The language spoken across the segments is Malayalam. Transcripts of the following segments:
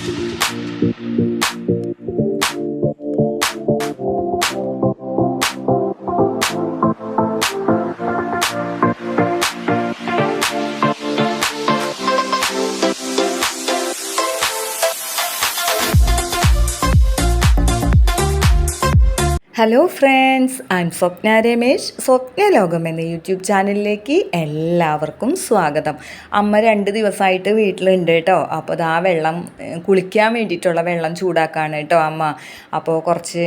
Thank you. Hello friends I am Swapna Ramesh Swapna Lokam എന്ന യൂട്യൂബ് ചാനലിലേക്ക് എല്ലാവർക്കും സ്വാഗതം. അമ്മ രണ്ട് ദിവസമായിട്ട് വീട്ടിലുണ്ട് കേട്ടോ. അപ്പോൾ അത് ആ വെള്ളം കുളിക്കാൻ വേണ്ടിയിട്ടുള്ള വെള്ളം ചൂടാക്കാണ് കേട്ടോ അമ്മ. അപ്പോൾ കുറച്ച്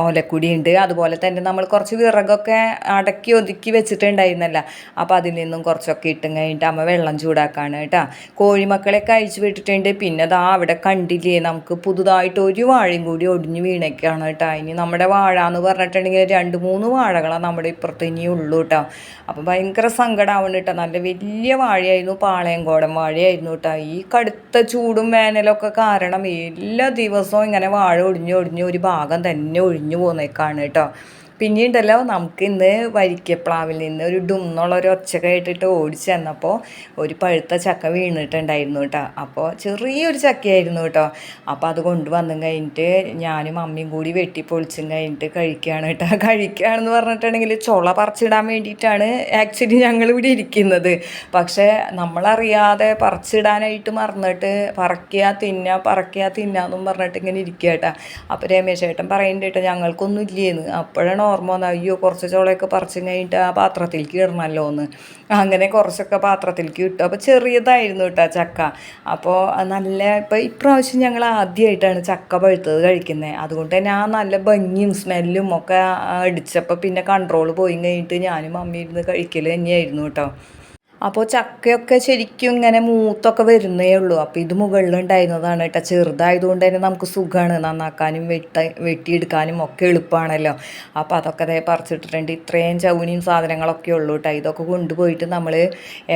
ഓലക്കുടി ഉണ്ട്. അതുപോലെ തന്നെ നമ്മൾ കുറച്ച് വിറകൊക്കെ അടക്കി ഒതുക്കി വെച്ചിട്ടുണ്ടായിരുന്നല്ല. അപ്പോൾ അതിൽ നിന്നും കുറച്ചൊക്കെ ഇട്ടും കഴിഞ്ഞിട്ട് അമ്മ വെള്ളം ചൂടാക്കാണ് കേട്ടോ. കോഴിമക്കളെയൊക്കെ അഴിച്ചു വിട്ടിട്ടുണ്ട്. പിന്നെ ദാ അവിടെ കണ്ടില്ലേ നമുക്ക് പുതുതായിട്ട് ഒരു വാഴയും കൂടി ഒടിഞ്ഞു വീണേക്കാണ് കേട്ടോ. ഇനി നമ്മുടെ വാഴ എന്ന് പറഞ്ഞിട്ടുണ്ടെങ്കിൽ രണ്ട് മൂന്ന് വാഴകളാണ് നമ്മുടെ ഇപ്പുറത്ത് ഇനി ഉള്ളൂ കേട്ടോ. അപ്പം ഭയങ്കര സങ്കടമാവുന്നു കേട്ടോ. നല്ല വലിയ വാഴയായിരുന്നു പാളയംകോടൻ വാഴയായിരുന്നു കേട്ടോ. ഈ കടുത്ത ചൂടും വേനലൊക്കെ കാരണം എല്ലാ ദിവസവും ഇങ്ങനെ വാഴ ഒടിഞ്ഞ് ഒടിഞ്ഞ് ഒരു ഭാഗം തന്നെ ഒഴിഞ്ഞു പോകുന്നേക്കാണ് കേട്ടോ. പിന്നീണ്ടല്ലോ നമുക്ക് ഇന്ന് വരിക്കപ്ലാവിൽ നിന്ന് ഒരു ഡും ഒരു ഒച്ച കേട്ടിട്ട് ഓടിച്ച് ചെന്നപ്പോൾ ഒരു പഴുത്ത ചക്ക വീണിട്ടുണ്ടായിരുന്നു കേട്ടോ അപ്പോൾ ചെറിയൊരു ചക്കയായിരുന്നു കേട്ടോ അപ്പോൾ അത് കൊണ്ടുവന്നും കഴിഞ്ഞിട്ട് ഞാനും അമ്മയും കൂടി വെട്ടി പൊളിച്ചും കഴിഞ്ഞിട്ട് കഴിക്കുകയാണ് കേട്ടോ കഴിക്കുകയാണെന്ന് പറഞ്ഞിട്ടുണ്ടെങ്കിൽ ചുള പറിച്ചിടാൻ വേണ്ടിയിട്ടാണ് ആക്ച്വലി ഞങ്ങൾ ഇവിടെ ഇരിക്കുന്നത്. പക്ഷേ നമ്മളറിയാതെ പറിച്ചിടാനായിട്ട് മറന്നിട്ട് പറക്കുക തിന്ന പറക്കുക തിന്നാന്നും പറഞ്ഞിട്ട് ഇങ്ങനെ ഇരിക്കുക കേട്ടോ അപ്പോൾ രമേശ് ഏട്ടൻ പറയുന്നുണ്ട് കേട്ടോ ഞങ്ങൾക്കൊന്നും ഇല്ലേന്ന്. അപ്പോഴാണ് ഓർമ്മ വന്നത് അയ്യോ കുറച്ച് ചോളയൊക്കെ പറിച്ച് കഴിഞ്ഞിട്ട് ആ പാത്രത്തിലേക്ക് ഇടണമല്ലോ എന്ന്. അങ്ങനെ കുറച്ചൊക്കെ പാത്രത്തിലേക്ക് ഇട്ടു. അപ്പോൾ ചെറിയതായിരുന്നു കേട്ടോ ചക്ക. അപ്പോൾ നല്ല ഇപ്പോൾ ഇപ്രാവശ്യം ഞങ്ങൾ ആദ്യമായിട്ടാണ് ചക്ക പഴുത്തത് കഴിക്കുന്നത് അതുകൊണ്ട് തന്നെ ആ നല്ല ഭംഗിയും സ്മെല്ലും ഒക്കെ അടിച്ചപ്പോൾ പിന്നെ കൺട്രോൾ പോയി കഴിഞ്ഞിട്ട് ഞാനും അമ്മയിരുന്ന് കഴിക്കൽ തന്നെയായിരുന്നു കേട്ടോ. അപ്പോൾ ചക്കയൊക്കെ ശരിക്കും ഇങ്ങനെ മൂത്തൊക്കെ വരുന്നേ ഉള്ളൂ. അപ്പോൾ ഇത് മുകളിലുണ്ടായിരുന്നതാണ് കേട്ടോ. ചെറുതായതുകൊണ്ട് തന്നെ നമുക്ക് സുഖമാണ് നന്നാക്കാനും വെട്ട വെട്ടിയെടുക്കാനും ഒക്കെ എളുപ്പമാണല്ലോ. അപ്പോൾ അതൊക്കെ അതേ പറിച്ചിട്ടിട്ടുണ്ട്. ഇത്രയും ചൗനിയും സാധനങ്ങളൊക്കെ ഉള്ളൂ കേട്ടോ. ഇതൊക്കെ കൊണ്ടുപോയിട്ട് നമ്മൾ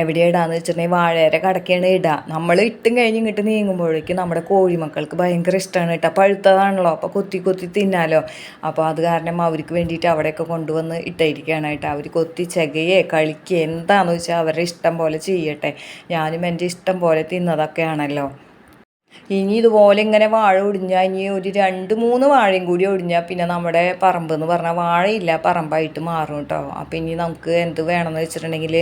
എവിടെ ഇടാന്ന് വെച്ചിട്ടുണ്ടെങ്കിൽ വാഴയുടെ കടക്കാണ് ഇടുക നമ്മൾ ഇട്ടും കഴിഞ്ഞ് ഇങ്ങോട്ട് നീങ്ങുമ്പോഴേക്കും നമ്മുടെ കോഴിമക്കൾക്ക് ഭയങ്കര ഇഷ്ടമാണ് കേട്ടോ. പഴുത്തതാണല്ലോ. അപ്പോൾ കൊത്തി കൊത്തി തിന്നാലോ. അപ്പോൾ അത് കാരണം അവർക്ക് വേണ്ടിയിട്ട് അവിടെയൊക്കെ കൊണ്ടുവന്ന് ഇട്ടായിരിക്കുകയാണ് കേട്ടോ. അവർ കൊത്തി ചകയെ കളിക്കുക എന്താണെന്ന് വെച്ചാൽ അവരുടെ ഇഷ്ടം പോലെ ചെയ്യട്ടെ. ഞാനും എന്റെ ഇഷ്ടം പോലെ തിന്നതൊക്കെയാണല്ലോ. ഇനി ഇതുപോലെ ഇങ്ങനെ വാഴ ഒടിഞ്ഞാൽ ഇനി ഒരു രണ്ട് മൂന്ന് വാഴയും കൂടി ഒടിഞ്ഞാൽ പിന്നെ നമ്മുടെ പറമ്പ് എന്ന് പറഞ്ഞാൽ വാഴയില്ല പറമ്പായിട്ട് മാറും കേട്ടോ അപ്പോൾ ഇനി നമുക്ക് എന്ത് വേണമെന്ന് വെച്ചിട്ടുണ്ടെങ്കിൽ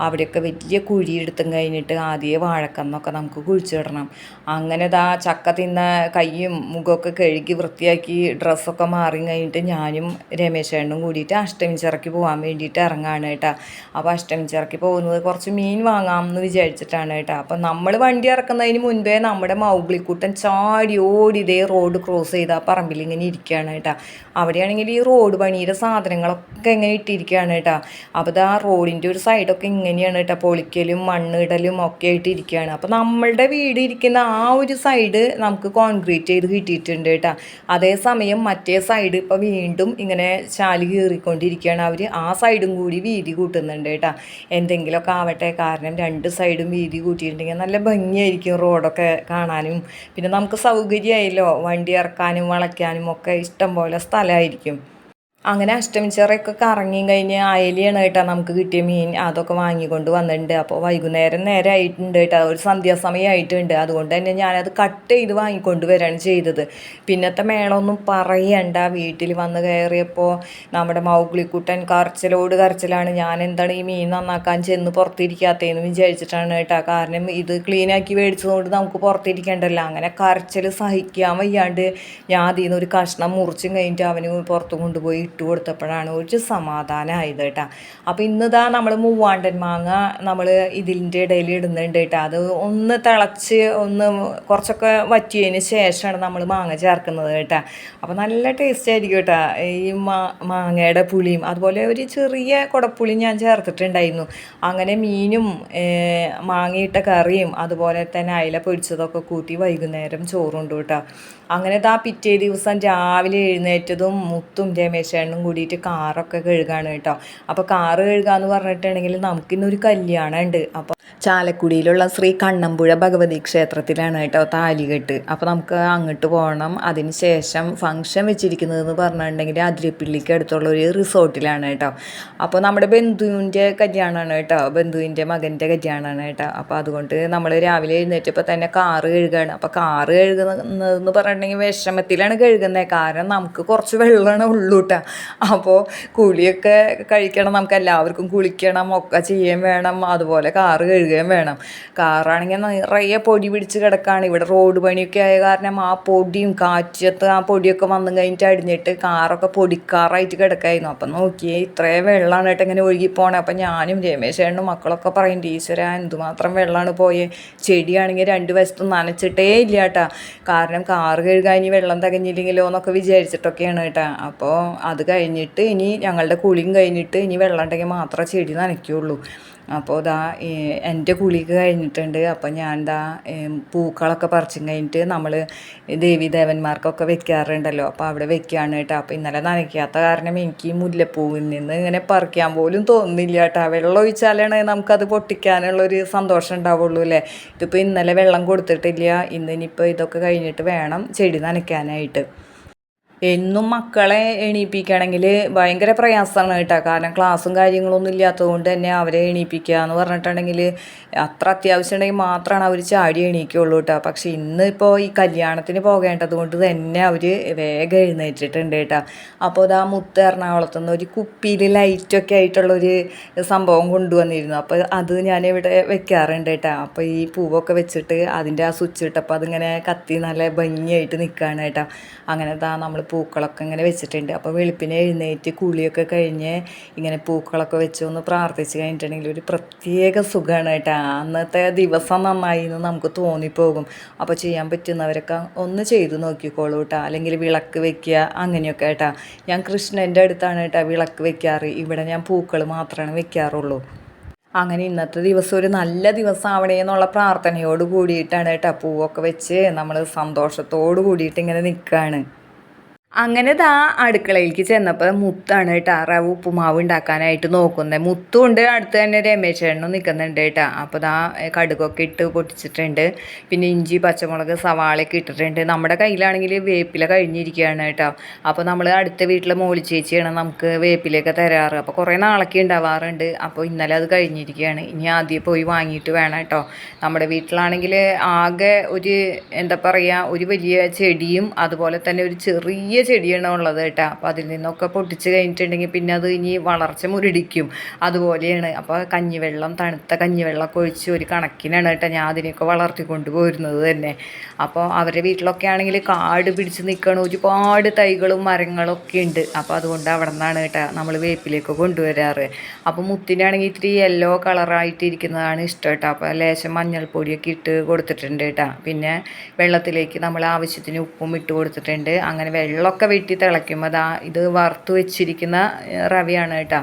അവിടെയൊക്കെ വലിയ കുഴി എടുത്തും കഴിഞ്ഞിട്ട് ആദ്യമേ വാഴക്കന്നൊക്കെ നമുക്ക് കുഴിച്ചിടണം അങ്ങനെ ഇതാ ചക്ക തിന്ന കൈയും മുഖമൊക്കെ കഴുകി വൃത്തിയാക്കി ഡ്രസ്സൊക്കെ മാറി കഴിഞ്ഞിട്ട് ഞാനും രമേശേണ്ണും കൂടിയിട്ട് അഷ്ടമിച്ചിറക്കി പോകാൻ വേണ്ടിയിട്ട് ഇറങ്ങാണ് കേട്ടോ അപ്പോൾ അഷ്ടമിച്ചിറക്കി പോകുന്നത് കുറച്ച് മീൻ വാങ്ങാം എന്ന് വിചാരിച്ചിട്ടാണ് കേട്ടോ അപ്പോൾ നമ്മൾ വണ്ടി ഇറക്കുന്നതിന് മുൻപേ നമ്മുടെ മൗഗ്ലിക്കുട്ടൻ ചാടി ഓടി ഇതേ റോഡ് ക്രോസ് ചെയ്ത് ആ പറമ്പിൽ ഇങ്ങനെ ഇരിക്കുകയാണ് കേട്ടോ. അവിടെയാണെങ്കിൽ ഈ റോഡ് പണിയുടെ സാധനങ്ങളൊക്കെ ഇങ്ങനെ ഇട്ടിരിക്കുകയാണ് കേട്ടോ. അപ്പോൾ ആ റോഡിന്റെ ഒരു സൈഡൊക്കെ ഇങ്ങനെയാണ് കേട്ടോ. പൊളിക്കലും മണ്ണിടലും ഒക്കെ ആയിട്ട് ഇരിക്കുകയാണ്. അപ്പോൾ നമ്മളുടെ വീട് ഇരിക്കുന്ന ആ ഒരു സൈഡ് നമുക്ക് കോൺക്രീറ്റ് ചെയ്ത് കിട്ടിയിട്ടുണ്ട് കേട്ടോ. അതേസമയം മറ്റേ സൈഡ് ഇപ്പോൾ വീണ്ടും ഇങ്ങനെ ചാലി കീറിക്കൊണ്ടിരിക്കുകയാണ്. അവർ ആ സൈഡും കൂടി വീതി കൂട്ടുന്നുണ്ട് കേട്ടോ. എന്തെങ്കിലുമൊക്കെ ആവട്ടെ. കാരണം രണ്ട് സൈഡും വീതി കൂട്ടിയിട്ടുണ്ടെങ്കിൽ നല്ല ഭംഗിയായിരിക്കും റോഡൊക്കെ കാണാനും പിന്നെ നമുക്ക് സൗകര്യമായല്ലോ വണ്ടി ഇറക്കാനും വളയ്ക്കാനും ഒക്കെ ഇഷ്ടം പോലെ സ്ഥലമായിരിക്കും. അങ്ങനെ അഷ്ടമിച്ചിറയൊക്കെ കറങ്ങി കഴിഞ്ഞ് അയലിയാണ് നമുക്ക് കിട്ടിയ മീൻ. അതൊക്കെ വാങ്ങിക്കൊണ്ട് വന്നിട്ടുണ്ട്. അപ്പോൾ വൈകുന്നേരം നേരെ ആയിട്ടുണ്ട് കേട്ടോ. ഒരു സന്ധ്യാസമയം ആയിട്ടുണ്ട്. അതുകൊണ്ട് തന്നെ ഞാനത് കട്ട് ചെയ്ത് വാങ്ങിക്കൊണ്ട് വരികയാണ് ചെയ്തത്. പിന്നത്തെ മേളമൊന്നും പറയണ്ട. വീട്ടിൽ വന്ന് കയറിയപ്പോൾ നമ്മുടെ മൗഗ്ലിക്കുട്ടൻ കരച്ചിലോട് കരച്ചിലാണ്. ഞാൻ എന്താണ് ഈ മീൻ നന്നാക്കാൻ ചെന്ന് പുറത്തിരിക്കാത്തതെന്ന് വിചാരിച്ചിട്ടാണ് കേട്ടോ. കാരണം ഇത് ക്ലീനാക്കി മേടിച്ചതുകൊണ്ട് നമുക്ക് പുറത്തിരിക്കേണ്ടല്ലോ. അങ്ങനെ കരച്ചിൽ സഹിക്കാൻ വയ്യാണ്ട് ഞാൻ അതിൽ നിന്ന് ഒരു കഷ്ണം മുറിച്ചും കഴിഞ്ഞിട്ട് അവന് പുറത്ത് കൊണ്ടുപോയി ഇട്ട് കൊടുത്തപ്പോഴാണ് ഒരു സമാധാനമായത് കേട്ടോ. അപ്പോൾ ഇന്നിതാ നമ്മൾ മൂവാണ്ടൻ മാങ്ങ നമ്മൾ ഇതിന്റെ ഇടയിൽ ഇടുന്നുണ്ട് കേട്ടോ. അത് ഒന്ന് തിളച്ച് ഒന്ന് കുറച്ചൊക്കെ വറ്റിയതിന് ശേഷമാണ് നമ്മൾ മാങ്ങ ചേർക്കുന്നത് കേട്ടോ. അപ്പോൾ നല്ല ടേസ്റ്റ് ആയിരിക്കും കേട്ടോ. ഈ മാ മാങ്ങയുടെ പുളിയും. അതുപോലെ ഒരു ചെറിയ കുടപ്പുളി ഞാൻ ചേർത്തിട്ടുണ്ടായിരുന്നു. അങ്ങനെ മീനും മാങ്ങയിട്ട കറിയും അതുപോലെ തന്നെ അയില പൊരിച്ചതൊക്കെ കൂട്ടി വൈകുന്നേരം ചോറുണ്ട് കേട്ടോ. അങ്ങനെ ദാ പിറ്റേ ദിവസം രാവിലെ എഴുന്നേറ്റതും മുത്തും രമേശ് രമേശേണ്ണനും കൂടിയിട്ട് കാറൊക്കെ കഴുകാണ് കേട്ടോ. അപ്പോൾ കാറ് കഴുകുക എന്ന് പറഞ്ഞിട്ടുണ്ടെങ്കിൽ നമുക്കിന്നൊരു കല്യാണം ഉണ്ട് അപ്പോൾ ചാലക്കുടിയിലുള്ള ശ്രീ കണ്ണമ്പുഴ ഭഗവതി ക്ഷേത്രത്തിലാണ് കേട്ടോ താലികെട്ട്. അപ്പോൾ നമുക്ക് അങ്ങോട്ട് പോകണം അതിനുശേഷം ഫംഗ്ഷൻ വെച്ചിരിക്കുന്നതെന്ന് പറഞ്ഞിട്ടുണ്ടെങ്കിൽ അതിരപ്പിള്ളിക്ക് അടുത്തുള്ള ഒരു റിസോർട്ടിലാണ് കേട്ടോ. അപ്പോൾ നമ്മുടെ ബന്ധുവിന്റെ കല്യാണമാണ് കേട്ടോ. ബന്ധുവിന്റെ മകന്റെ കല്യാണമാണ് കേട്ടോ. അപ്പോൾ അതുകൊണ്ട് നമ്മൾ രാവിലെ എഴുന്നേറ്റപ്പോൾ തന്നെ കാറ് കഴുകുകയാണ് അപ്പോൾ കാറ് കഴുകുന്നതെന്ന് പറഞ്ഞിട്ടുണ്ടെങ്കിൽ വിഷമത്തിലാണ് കഴുകുന്നത്. കാരണം നമുക്ക് കുറച്ച് വെള്ളമാണ് ഉള്ളൂട്ടാ. അപ്പോൾ കുളിയൊക്കെ കഴിക്കണം നമുക്ക് എല്ലാവർക്കും കുളിക്കണം ഒക്കെ ചെയ്യുകയും വേണം അതുപോലെ കാറ് കഴുകുകയും വേണം. കാറാണെങ്കിൽ നിറയെ പൊടി പിടിച്ച് കിടക്കുകയാണ് ഇവിടെ റോഡ് പണിയൊക്കെ ആയ കാരണം ആ പൊടിയും കാറ്റത്ത് ആ പൊടിയൊക്കെ വന്നു കഴിഞ്ഞിട്ട് അടിഞ്ഞിട്ട് കാറൊക്കെ പൊടിക്കാറായിട്ട് കിടക്കായിരുന്നു. അപ്പം നോക്കിയേ ഇത്രയും വെള്ളമാണ് കേട്ടോ ഇങ്ങനെ ഒഴുകി പോണേ അപ്പം ഞാനും രമേശേണ്ണും മക്കളൊക്കെ പറയും ടീച്ചറെ എന്തുമാത്രം വെള്ളമാണ് പോയേ? ചെടിയാണെങ്കിൽ രണ്ട് വശത്തും നനച്ചിട്ടേ ഇല്ല കേട്ടാ കാരണം കാറ് കഴുകാൻ ഇനി വെള്ളം തികഞ്ഞില്ലെങ്കിലോ എന്നൊക്കെ വിചാരിച്ചിട്ടൊക്കെയാണ് കേട്ടോ. അപ്പോൾ അത് കഴിഞ്ഞിട്ട് ഇനി ഞങ്ങളുടെ കുളിയും കഴിഞ്ഞിട്ട് ഇനി വെള്ളം ഉണ്ടെങ്കിൽ മാത്രമേ ചെടി നനയ്ക്കുള്ളൂ. അപ്പോൾ ഇതാ എന്റെ കുളിയൊക്കെ കഴിഞ്ഞിട്ടുണ്ട്. അപ്പോൾ ഞാൻ ഇതാ പൂക്കളൊക്കെ പറിച്ചും കഴിഞ്ഞിട്ട് നമ്മൾ ദേവീദേവന്മാർക്കൊക്കെ വെക്കാറുണ്ടല്ലോ. അപ്പോൾ അവിടെ വെക്കുകയാണ് കേട്ടോ. അപ്പോൾ ഇന്നലെ നനയ്ക്കാത്ത കാരണം എനിക്ക് മുല്ലപ്പൂവിൽ നിന്ന് ഇങ്ങനെ പറിക്കാൻ പോലും തോന്നുന്നില്ല കേട്ടോ. വെള്ളം ഒഴിച്ചാലാണ് നമുക്കത് പൊട്ടിക്കാനുള്ളൊരു സന്തോഷം ഉണ്ടാവുള്ളൂ അല്ലേ? ഇതിപ്പോൾ ഇന്നലെ വെള്ളം കൊടുത്തിട്ടില്ല. ഇന്നിനിപ്പോൾ ഇതൊക്കെ കഴിഞ്ഞിട്ട് വേണം ചെടി നനയ്ക്കാനായിട്ട്. എന്നും മക്കളെ എണീപ്പിക്കുകയാണെങ്കിൽ ഭയങ്കര പ്രയാസമാണ് കേട്ടോ. കാരണം ക്ലാസ്സും കാര്യങ്ങളൊന്നും ഇല്ലാത്തതുകൊണ്ട് തന്നെ അവരെ എണീപ്പിക്കുക എന്ന് പറഞ്ഞിട്ടുണ്ടെങ്കിൽ അത്ര അത്യാവശ്യം ഉണ്ടെങ്കിൽ മാത്രമാണ് അവർ ചാടി എണീക്കുള്ളൂ കേട്ടോ. പക്ഷേ ഇന്ന് ഇപ്പോൾ ഈ കല്യാണത്തിന് പോകേണ്ടത് കൊണ്ട് തന്നെ അവർ വേഗം എഴുന്നേറ്റിട്ടുണ്ട് കേട്ടോ. അപ്പോൾ ഇതാ മുത്ത് എറണാകുളത്തു നിന്ന് ഒരു കുപ്പിയിൽ ലൈറ്റൊക്കെ ആയിട്ടുള്ളൊരു സംഭവം കൊണ്ടുവന്നിരുന്നു. അപ്പോൾ അത് ഞാനിവിടെ വെക്കാറുണ്ട് കേട്ടോ. അപ്പോൾ ഈ പൂവൊക്കെ വെച്ചിട്ട് അതിന്റെ ആ സ്വിച്ച് ഇട്ടപ്പോൾ അതിങ്ങനെ കത്തി നല്ല ഭംഗിയായിട്ട് നിൽക്കുകയാണ് കേട്ടോ. അങ്ങനെ നമ്മൾ പൂക്കളൊക്കെ ഇങ്ങനെ വെച്ചിട്ടുണ്ട്. അപ്പോൾ വെളുപ്പിനെ എഴുന്നേറ്റ് കുളിയൊക്കെ കഴിഞ്ഞ് ഇങ്ങനെ പൂക്കളൊക്കെ വെച്ച് ഒന്ന് പ്രാർത്ഥിച്ച് കഴിഞ്ഞിട്ടുണ്ടെങ്കിൽ ഒരു പ്രത്യേക സുഖമാണ് കേട്ടോ. അന്നത്തെ ദിവസം നന്നായി എന്ന് നമുക്ക് തോന്നിപ്പോകും. അപ്പോൾ ചെയ്യാൻ പറ്റുന്നവരൊക്കെ ഒന്ന് ചെയ്തു നോക്കിക്കോളൂ കേട്ടോ. അല്ലെങ്കിൽ വിളക്ക് വെക്കുക അങ്ങനെയൊക്കെ കേട്ടോ. ഞാൻ കൃഷ്ണന്റെ അടുത്താണ് കേട്ടോ വിളക്ക് വെക്കാറ്. ഇവിടെ ഞാൻ പൂക്കൾ മാത്രമാണ് വെക്കാറുള്ളൂ. അങ്ങനെ ഇന്നത്തെ ദിവസം ഒരു നല്ല ദിവസം ആവണേ എന്നുള്ള പ്രാർത്ഥനയോട് കൂടിയിട്ടാണ് കേട്ടോ പൂവൊക്കെ വെച്ച് നമ്മൾ സന്തോഷത്തോട് കൂടിയിട്ട് ഇങ്ങനെ നിൽക്കുകയാണ് അങ്ങനെ ദാ അടുക്കളയിലേക്ക് ചെന്നപ്പോൾ മുത്താണ് കേട്ടോ റവ ഉപ്പുമാവ് ഉണ്ടാക്കാനായിട്ട് നോക്കുന്നത് മുത്തുണ്ട് അടുത്ത് തന്നെ രമേശേണ്ണും നിൽക്കുന്നുണ്ട് കേട്ടോ. അപ്പോൾ ദാ കടുകൊക്കെ ഇട്ട് പൊട്ടിച്ചിട്ടുണ്ട്. പിന്നെ ഇഞ്ചി പച്ചമുളക് സവാളയൊക്കെ ഇട്ടിട്ടുണ്ട്. നമ്മുടെ കയ്യിലാണെങ്കിൽ വേപ്പില കഴിഞ്ഞിരിക്കുകയാണ് കേട്ടോ. അപ്പോൾ നമ്മൾ അടുത്ത വീട്ടിലെ മോളി ചേച്ചിയാണ് നമുക്ക് വേപ്പിലയൊക്കെ തരാറ്. അപ്പോൾ കുറേ നാളൊക്കെ ഉണ്ടാവാറുണ്ട്. അപ്പോൾ ഇന്നലെ അത് കഴിഞ്ഞിരിക്കുകയാണ്. ഇനി ആദ്യം പോയി വാങ്ങിയിട്ട് വേണം കേട്ടോ. നമ്മുടെ വീട്ടിലാണെങ്കിൽ ആകെ ഒരു എന്താ പറയുക ഒരു വലിയ ചെടിയും അതുപോലെ തന്നെ ഒരു ചെറിയ ചെടിയാണ് ഉള്ളത് കേട്ടോ. അപ്പോൾ അതിൽ നിന്നൊക്കെ പൊട്ടിച്ച് കഴിഞ്ഞിട്ടുണ്ടെങ്കിൽ പിന്നെ അത് ഇനി വളർച്ച മുരടിക്കും. അതുപോലെയാണ്. അപ്പോൾ കഞ്ഞിവെള്ളം തണുത്ത കഞ്ഞിവെള്ളമൊക്കെ ഒഴിച്ച് ഒരു കണക്കിനാണ് കേട്ടോ ഞാൻ അതിനെയൊക്കെ വളർത്തിക്കൊണ്ട് പോരുന്നത് തന്നെ. അപ്പോൾ അവരുടെ വീട്ടിലൊക്കെ ആണെങ്കിൽ കാട് പിടിച്ച് നിൽക്കണ ഒരുപാട് തൈകളും മരങ്ങളൊക്കെ ഉണ്ട്. അപ്പോൾ അതുകൊണ്ട് അവിടെ നിന്നാണ് കേട്ടോ നമ്മൾ വേപ്പിലേക്ക് കൊണ്ടുവരാറ്. അപ്പോൾ മുത്തിനാണെങ്കിൽ ഇത്തിരി യെല്ലോ കളറായിട്ട് ഇരിക്കുന്നതാണ് ഇഷ്ടം കേട്ടോ. അപ്പോൾ ലേശം മഞ്ഞൾപ്പൊടിയൊക്കെ ഇട്ട് കൊടുത്തിട്ടുണ്ട് കേട്ടോ. പിന്നെ വെള്ളത്തിലേക്ക് നമ്മൾ ആവശ്യത്തിന് ഉപ്പും ഇട്ട് കൊടുത്തിട്ടുണ്ട്. അങ്ങനെ വെള്ളമൊക്കെ വെട്ടി തിളയ്ക്കുമ്പോൾ അതാ ഇത് വറുത്ത് വെച്ചിരിക്കുന്ന റവയാണ് കേട്ടോ.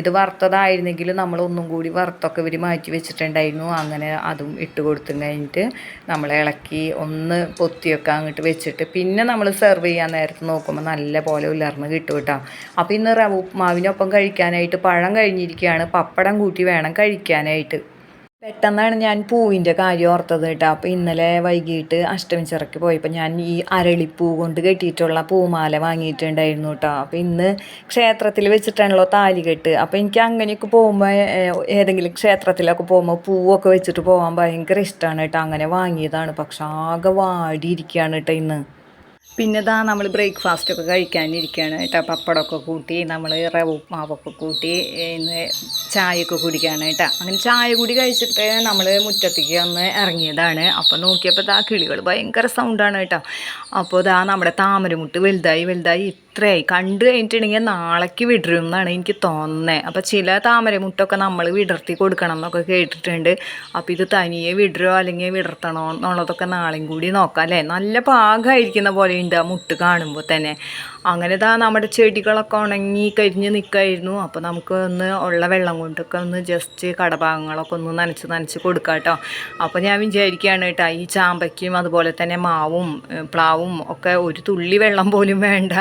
ഇത് വറുത്തതായിരുന്നെങ്കിൽ നമ്മൾ ഒന്നും കൂടി വറുത്തൊക്കെ ഇവർ മാറ്റി വെച്ചിട്ടുണ്ടായിരുന്നു. അങ്ങനെ അതും ഇട്ട് കൊടുത്തു കഴിഞ്ഞിട്ട് നമ്മൾ ഇളക്കി ഒന്ന് പൊത്തിയൊക്കെ അങ്ങോട്ട് വെച്ചിട്ട് പിന്നെ നമ്മൾ സെർവ് ചെയ്യാൻ നേരത്ത് നോക്കുമ്പോൾ നല്ല പോലെ ഉലർന്ന് കിട്ടും കേട്ടോ. അപ്പോൾ ഇന്ന് റവ ഉപ്മാവിനൊപ്പം കഴിക്കാനായിട്ട് പഴം കഴിഞ്ഞിരിക്കുകയാണ്. പപ്പടം കൂട്ടി വേണം കഴിക്കാനായിട്ട്. പെട്ടെന്നാണ് ഞാൻ പൂവിന്റെ കാര്യം ഓർത്തത് കേട്ടോ. അപ്പോൾ ഇന്നലെ വൈകിട്ട് അഷ്ടമി ചിറക്ക് പോയപ്പോൾ ഞാൻ ഈ അരളിപ്പൂ കൊണ്ട് കെട്ടിയിട്ടുള്ള പൂമാല വാങ്ങിയിട്ടുണ്ടായിരുന്നു കേട്ടോ. അപ്പോൾ ഇന്ന് ക്ഷേത്രത്തിൽ വെച്ചിട്ടാണല്ലോ താലി കെട്ട്. അപ്പോൾ എനിക്ക് അങ്ങനെയൊക്കെ പോകുമ്പോൾ ഏതെങ്കിലും ക്ഷേത്രത്തിലൊക്കെ പോകുമ്പോൾ പൂവൊക്കെ വെച്ചിട്ട് പോകാൻ ഭയങ്കര ഇഷ്ടമാണ് കേട്ടോ. അങ്ങനെ വാങ്ങിയതാണ്. പക്ഷെ ആകെ വാടിയിരിക്കുകയാണ് കേട്ടോ ഇന്ന്. പിന്നെ ഇതാ നമ്മൾ ബ്രേക്ക്ഫാസ്റ്റ് ഒക്കെ കഴിക്കാനിരിക്കുകയാണ് കേട്ടോ പപ്പടമൊക്കെ കൂട്ടി നമ്മൾ റവ ഉപ്മാവൊക്കെ കൂട്ടി ഇന്ന് ചായയൊക്കെ കുടിക്കുകയാണ് കേട്ടോ. അങ്ങനെ ചായ കൂടി കഴിച്ചിട്ട് നമ്മൾ മുറ്റത്തേക്ക് ഒന്ന് ഇറങ്ങിയതാണ്. അപ്പോൾ നോക്കിയപ്പോൾ ഇതാ കിളികൾ ഭയങ്കര സൗണ്ടാണ് കേട്ടോ. അപ്പോൾ ഇതാ നമ്മുടെ താമരമുട്ട് വലുതായി വലുതായി. ഇത്രയായി. കണ്ടു കഴിഞ്ഞിട്ടുണ്ടെങ്കിൽ നാളേക്ക് വിടരും എന്നാണ് എനിക്ക് തോന്നുന്നത് അപ്പോൾ ചില താമരമുട്ടൊക്കെ നമ്മൾ വിടർത്തി കൊടുക്കണം എന്നൊക്കെ കേട്ടിട്ടുണ്ട്. അപ്പോൾ ഇത് തനിയെ വിടരോ അല്ലെങ്കിൽ വിടർത്തണോ എന്നുള്ളതൊക്കെ നാളെയും കൂടി നോക്കാം അല്ലേ? നല്ല പാകമായിരിക്കുന്ന പോലെ ഉണ്ട് ആ മുട്ട് കാണുമ്പോൾ തന്നെ. അങ്ങനെ ഇതാ നമ്മുടെ ചെടികളൊക്കെ ഉണങ്ങി കരിഞ്ഞ് നിൽക്കായിരുന്നു അപ്പോൾ നമുക്ക് ഒന്ന് ഉള്ള വെള്ളം കൊണ്ടൊക്കെ ഒന്ന് ജസ്റ്റ് കടഭാഗങ്ങളൊക്കെ ഒന്ന് നനച്ച് നനച്ച് കൊടുക്കാം കേട്ടോ അപ്പോൾ ഞാൻ വിചാരിക്കുകയാണ് കേട്ടോ ഈ ചാമ്പയ്ക്കും അതുപോലെ തന്നെ മാവും പ്ലാവും ഒക്കെ ഒരു തുള്ളി വെള്ളം പോലും വേണ്ട.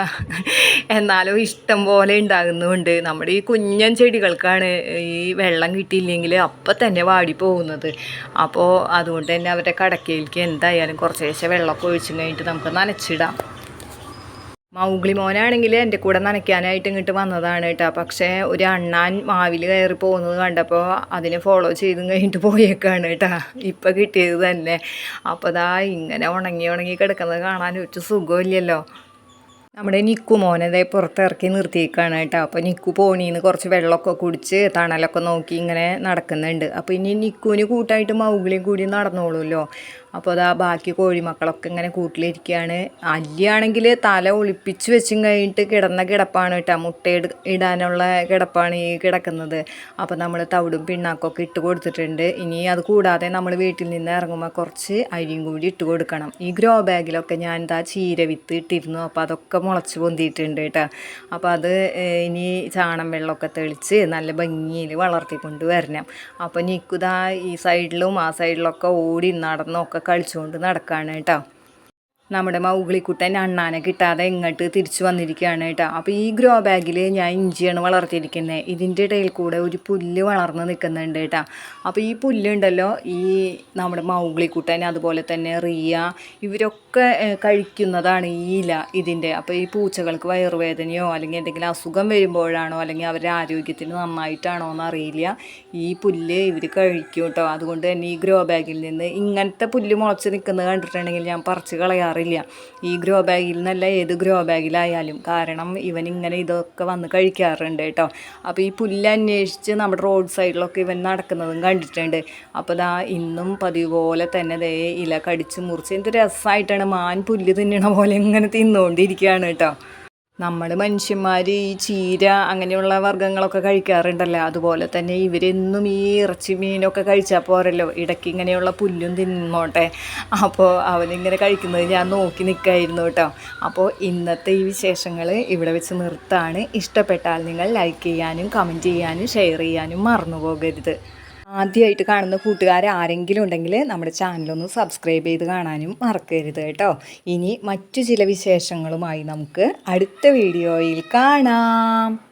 എന്നാലും ഇഷ്ടം പോലെ ഉണ്ടാകുന്നുമുണ്ട് നമ്മുടെ ഈ കുഞ്ഞൻ ചെടികൾക്കാണ് ഈ വെള്ളം കിട്ടിയില്ലെങ്കിൽ അപ്പം തന്നെ വാടി പോകുന്നത് അപ്പോൾ അതുകൊണ്ട് തന്നെ അവരുടെ കടക്കയിലേക്ക് എന്തായാലും കുറച്ചേശ്ശെ വെള്ളമൊക്കെ ഒഴിച്ചു കഴിഞ്ഞിട്ട് നമുക്ക് നനച്ചിടാം. മൗഗ്ലി മോനാണെങ്കിൽ എന്റെ കൂടെ നനയ്ക്കാനായിട്ട് ഇങ്ങോട്ട് വന്നതാണ് കേട്ടോ. പക്ഷേ ഒരു അണ്ണാൻ മാവിൽ കയറി പോകുന്നത് കണ്ടപ്പോൾ അതിനെ ഫോളോ ചെയ്ത് കഴിഞ്ഞിട്ട് പോയേക്കാണ് കേട്ടോ. ഇപ്പം കിട്ടിയത് തന്നെ. അപ്പോൾ ദാ ഇങ്ങനെ ഉണങ്ങി ഉണങ്ങി കിടക്കുന്നത് കാണാൻ ഒരു സുഖമില്ലല്ലോ. നമ്മുടെ നിക്കു മോനതെ പുറത്തിറക്കി നിർത്തിയേക്കാണ് കേട്ടോ. അപ്പോൾ നിക്കു പോണീന്ന് കുറച്ച് വെള്ളമൊക്കെ കുടിച്ച് തണലൊക്കെ നോക്കി ഇങ്ങനെ നടക്കുന്നുണ്ട്. അപ്പോൾ ഇനി നിക്കുവിന് കൂട്ടായിട്ട് മൗഗ്ലിയും കൂടി നടന്നോളൂല്ലോ അപ്പോൾ അതാ ബാക്കി കോഴിമക്കളൊക്കെ ഇങ്ങനെ കൂട്ടിലിരിക്കുകയാണ്. അല്ലിയാണെങ്കിൽ തല ഒളിപ്പിച്ച് വെച്ചും കഴിഞ്ഞിട്ട് കിടന്ന കിടപ്പാണ് കേട്ടോ. മുട്ട ഇടാനുള്ള കിടപ്പാണ് ഈ കിടക്കുന്നത്. അപ്പോൾ നമ്മൾ തവിടും പിണ്ണാക്കൊക്കെ ഇട്ട് കൊടുത്തിട്ടുണ്ട്. ഇനി അത് കൂടാതെ നമ്മൾ വീട്ടിൽ നിന്ന് ഇറങ്ങുമ്പോൾ കുറച്ച് അരിയും കൂടി ഇട്ട് കൊടുക്കണം. ഈ ഗ്രോ ബാഗിലൊക്കെ ഞാൻ എന്താ ചീര വിത്ത് ഇട്ടിരുന്നു. അപ്പോൾ അതൊക്കെ മുളച്ച് പൊന്തിയിട്ടുണ്ട് കേട്ടോ. അപ്പോൾ അത് ഇനി ചാണം വെള്ളമൊക്കെ തെളിച്ച് നല്ല ഭംഗിയിൽ വളർത്തിക്കൊണ്ട് വരണം. അപ്പോൾ നിക്കുതാ ഈ സൈഡിലും ആ സൈഡിലൊക്കെ ഓടി നടന്നൊക്കെ കളിച്ചുകൊണ്ട് നടക്കുകയാണ് കേട്ടോ. നമ്മുടെ മൗഗ്ലിക്കുട്ടൻ അണ്ണാനെ കിട്ടാതെ ഇങ്ങോട്ട് തിരിച്ചു വന്നിരിക്കുകയാണ് കേട്ടോ. അപ്പോൾ ഈ ഗ്രോ ബാഗിൽ ഞാൻ ഇഞ്ചിയാണ് വളർത്തിയിരിക്കുന്നത് ഇതിന്റെ ഇടയിൽ കൂടെ ഒരു പുല്ല് വളർന്ന് നിൽക്കുന്നുണ്ട് കേട്ടോ. അപ്പോൾ ഈ പുല്ലുണ്ടല്ലോ ഈ നമ്മുടെ മൗഗ്ലിക്കുട്ടൻ അതുപോലെ തന്നെ റിയ ഇവരൊക്കെ കഴിക്കുന്നതാണ് ഈ ഇല ഇതിന്റെ അപ്പോൾ ഈ പൂച്ചകൾക്ക് വയറുവേദനയോ അല്ലെങ്കിൽ എന്തെങ്കിലും അസുഖം വരുമ്പോഴാണോ അല്ലെങ്കിൽ അവരുടെ ആരോഗ്യത്തിന് നന്നായിട്ടാണോ എന്ന് അറിയില്ല ഈ പുല്ല് ഇവർ കഴിക്കും കേട്ടോ. അതുകൊണ്ട് തന്നെ ഈ ഗ്രോ ബാഗിൽ നിന്ന് ഇങ്ങനത്തെ പുല്ല് മുളച്ച് നിൽക്കുന്നത് കണ്ടിട്ടുണ്ടെങ്കിൽ ഞാൻ പറിച്ച് കളയാറില്ല ഈ ഗ്രോ ബാഗിൽ നിന്നല്ല ഏത് ഗ്രോ ബാഗിലായാലും. കാരണം ഇവൻ ഇങ്ങനെ ഇതൊക്കെ വന്ന് കഴിക്കാറുണ്ട് കേട്ടോ. അപ്പോൾ ഈ പുല്ല് അന്വേഷിച്ച് നമ്മുടെ റോഡ് സൈഡിലൊക്കെ ഇവൻ നടക്കുന്നതും കണ്ടിട്ടുണ്ട്. അപ്പോൾ ദാ ഇന്നും പതിവ് പോലെ തന്നെ ദേ ഇല കടിച്ച് മുറിച്ച് എന്ത് രസമായിട്ടാണ് മാൻ പുല്ല് തിന്നണ പോലെ ഇങ്ങനെ തിന്നുകൊണ്ടിരിക്കുകയാണ് കേട്ടോ. നമ്മൾ മനുഷ്യന്മാർ ഈ ചീര അങ്ങനെയുള്ള വർഗങ്ങളൊക്കെ കഴിക്കാറുണ്ടല്ലോ. അതുപോലെ തന്നെ ഇവരെന്നും ഈ ഇറച്ചി മീനൊക്കെ കഴിച്ചാൽ പോരല്ലോ. ഇടയ്ക്ക് ഇങ്ങനെയുള്ള പുല്ലും തിന്നോട്ടെ. അപ്പോൾ അവനിങ്ങനെ കഴിക്കുന്നത് ഞാൻ നോക്കി നിൽക്കായിരുന്നു കേട്ടോ. അപ്പോൾ ഇന്നത്തെ ഈ വിശേഷങ്ങൾ ഇവിടെ വെച്ച് നിർത്താണ്. ഇഷ്ടപ്പെട്ടാൽ നിങ്ങൾ ലൈക്ക് ചെയ്യാനും കമന്റ് ചെയ്യാനും ഷെയർ ചെയ്യാനും മറന്നു പോകരുത്. ആദ്യമായിട്ട് കാണുന്ന കൂട്ടുകാർ ആരെങ്കിലും ഉണ്ടെങ്കിൽ നമ്മുടെ ചാനലൊന്ന് സബ്സ്ക്രൈബ് ചെയ്ത് കാണാനും മറക്കരുത് കേട്ടോ. ഇനി മറ്റു ചില വിശേഷങ്ങളുമായി നമുക്ക് അടുത്ത വീഡിയോയിൽ കാണാം.